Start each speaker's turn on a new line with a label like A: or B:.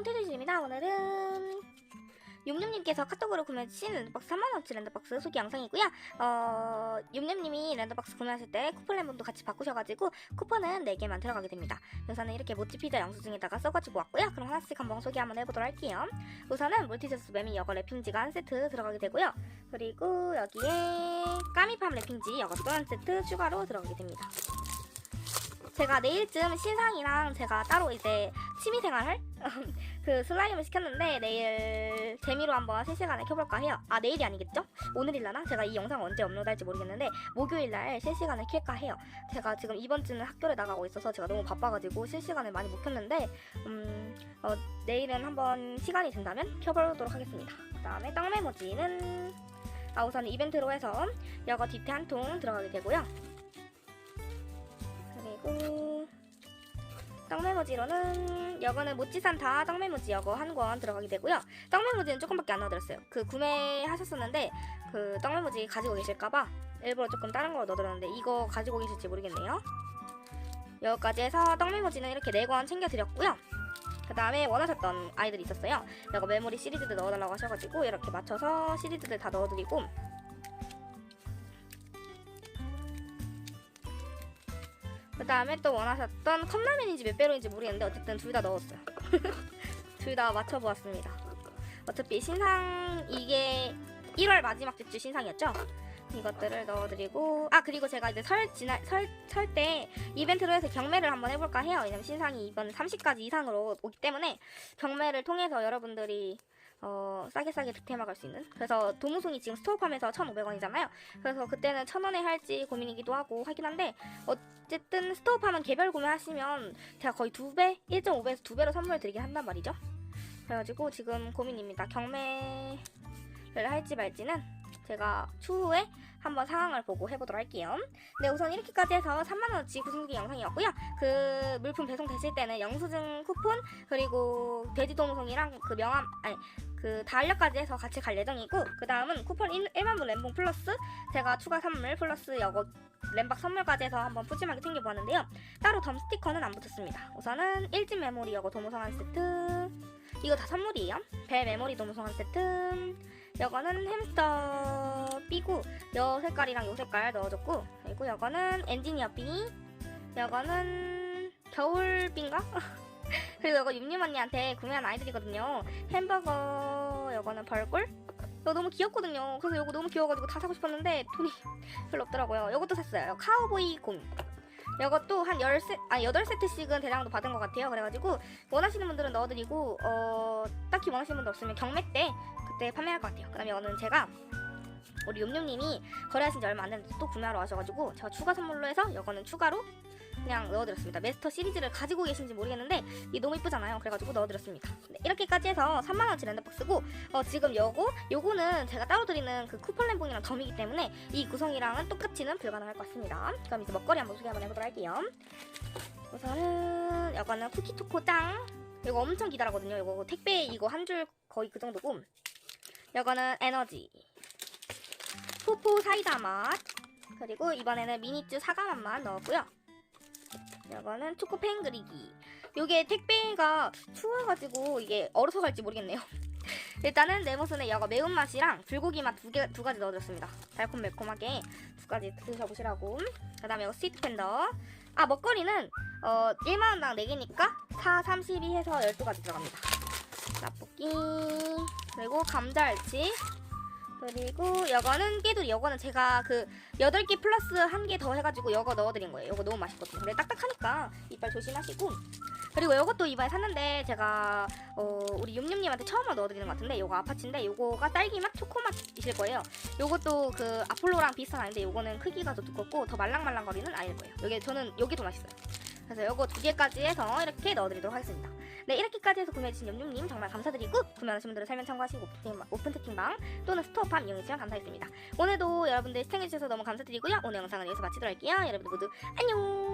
A: 꽁태주십니다. 오늘은 욤욤님께서 카톡으로 구매해주신 랜드박스 3만원치 랜드박스 소개 영상이고요. 어, 욤욤님이 랜드박스 구매하실 때 쿠폰 앨범도 같이 바꾸셔가지고 쿠폰은 4개만 들어가게 됩니다. 우선은 이렇게 모찌 피자 영수증에다가 써가지고 왔고요. 그럼 하나씩 한번 소개 한번 해보도록 할게요. 우선은 물티셔츠 매미 여거 랩핑지가 한 세트 들어가게 되고요. 그리고 여기에 까미팜 랩핑지 여것도 한 세트 추가로 들어가게 됩니다. 제가 내일쯤 신상이랑 제가 따로 이제 취미생활을 그 슬라임을 시켰는데 내일 재미로 한번 실시간에 켜볼까 해요. 아 내일이 아니겠죠? 오늘일라나? 제가 이 영상 언제 업로드할지 모르겠는데 목요일날 실시간을 켤까 해요. 제가 지금 이번 주는 학교를 나가고 있어서 제가 너무 바빠가지고 실시간을 많이 못 켰는데 음, 어, 내일은 한번 시간이 된다면 켜보도록 하겠습니다. 그 다음에 떡메모지는 아 우선 이벤트로 해서 여거 디테 한 통 들어가게 되고요. 그리고 떡메모지로는 여거는 모찌산타 떡메모지 여거 한 권 들어가게 되고요. 떡메모지는 조금밖에 안 넣어드렸어요. 그 구매하셨었는데 그 떡메모지 가지고 계실까봐 일부러 조금 다른 걸 넣어드렸는데 이거 가지고 계실지 모르겠네요. 여기까지 해서 떡메모지는 이렇게 4권 챙겨드렸고요. 그 다음에 원하셨던 아이들이 있었어요. 이거 메모리 시리즈들 넣어달라고 하셔가지고 이렇게 맞춰서 시리즈들 다 넣어드리고 그 다음에 또 원하셨던 컵라면인지 몇 배로인지 모르겠는데 어쨌든 둘 다 넣었어요. 둘 다 맞춰보았습니다. 어차피 신상 이게 1월 마지막 주 신상이었죠? 이것들을 넣어드리고 아 그리고 제가 이제 설 지나 설설 때 이벤트로 해서 경매를 한번 해볼까 해요. 왜냐면 신상이 이번 30가지 이상으로 오기 때문에 경매를 통해서 여러분들이 어, 싸게 싸게 득템할 수 있는. 그래서 도무송이 지금 스토어팜에서 1,500원이잖아요. 그래서 그때는 1,000원에 할지 고민이기도 하고 하긴 한데 어쨌든 스토어팜은 개별 구매하시면 제가 거의 2배, 1.5배에서 2배로 선물 드리긴 한단 말이죠. 그래가지고 지금 고민입니다. 경매를 할지 말지는 제가 추후에 한번 상황을 보고 해보도록 할게요. 네, 우선 이렇게까지 해서 3만원어치 구성기 영상이었고요. 그 물품 배송 되실 때는 영수증 쿠폰, 그리고 돼지도무송이랑 그 명함, 아니, 그 달력까지 해서 같이 갈 예정이고, 그 다음은 쿠폰 1, 1만분 램봉 플러스 제가 추가 선물 플러스 여거 램박 선물까지 해서 한번 푸짐하게 챙겨보았는데요. 따로 덤 스티커는 안 붙였습니다. 우선은 일진 메모리 여거 도무송 한 세트, 이거 다 선물이에요. 배 메모리 도무송 한 세트, 이거는 햄스터 삐고 여 색깔이랑 요 색깔 넣어줬고 그리고 이거는 엔지니어 삐 이거는 겨울빈가? 그리고 이거 윤님 언니한테 구매한 아이들이거든요. 햄버거 이거는 벌꿀? 이거 너무 귀엽거든요. 그래서 이거 너무 귀여워가지고 다 사고 싶었는데 돈이 별로 없더라고요. 이것도 샀어요. 카우보이 곰. 이것도 한 10세, 아 8세트씩은 대량도 받은 것 같아요. 그래가지고 원하시는 분들은 넣어드리고 어, 딱히 원하시는 분들 없으면 경매 때 그때 판매할 것 같아요. 그 다음에 이거는 제가 우리 욤욤님이 거래하신 지 얼마 안 됐는데 또 구매하러 와셔가지고 제가 추가 선물로 해서 이거는 추가로 그냥 넣어드렸습니다. 메스터 시리즈를 가지고 계신지 모르겠는데 이 너무 이쁘잖아요. 그래가지고 넣어드렸습니다. 네, 이렇게까지 해서 3만원치 랜드박스고 어, 지금 요거 요거는 제가 따로 드리는 그 쿠폰 램봉이랑 덤이기 때문에 이 구성이랑은 똑같이는 불가능할 것 같습니다. 그럼 이제 먹거리 한번 소개 한번 해보도록 할게요. 우선은 이거는 쿠키초코 짱 이거 엄청 기다라거든요. 이거 택배 이거 한 줄 거의 그 정도고 이거는 에너지 포포 사이다 맛 그리고 이번에는 미니쭈 사과 맛만 넣었고요. 이거는 초코펜 그리기. 요게 택배가 추워가지고 이게 얼어서 갈지 모르겠네요. 일단은 네모스는 이거 매운맛이랑 불고기 맛 두 개 두 가지 넣어줬습니다. 달콤 매콤하게 두 가지 드셔보시라고. 그 다음에 이거 스위트 팬더. 아 먹거리는 어 1만 원당 4개니까 4, 32 해서 12가지 들어갑니다. 라볶이 그리고 감자알치. 그리고 이거는 깨두리 이거는 제가 그 8개 플러스 한 개 더 해가지고 이거 넣어드린 거예요. 이거 너무 맛있거든요. 근데 딱딱하니까 이빨 조심하시고. 그리고 이것도 이번에 샀는데 제가 어, 우리 욤욤님한테 처음으로 넣어드리는 것 같은데 이거 아파치인데 이거가 딸기맛 초코맛이실 거예요. 요것도 그 아폴로랑 비슷한 아닌데 요거는 크기가 더 두껍고 더 말랑말랑거리는 아닐 거예요. 여기 저는 여기 더 맛있어요 그래서 요거 두 개까지 해서 이렇게 넣어드리도록 하겠습니다. 네 이렇게까지 해서 구매해주신 염룡님 정말 감사드리고 구매하신 분들은 설명 참고하시고 오픈, 오픈 채팅방 또는 스토어팜 이용해주시면 감사하겠습니다. 오늘도 여러분들 시청해주셔서 너무 감사드리고요. 오늘 영상은 여기서 마치도록 할게요. 여러분들 모두 안녕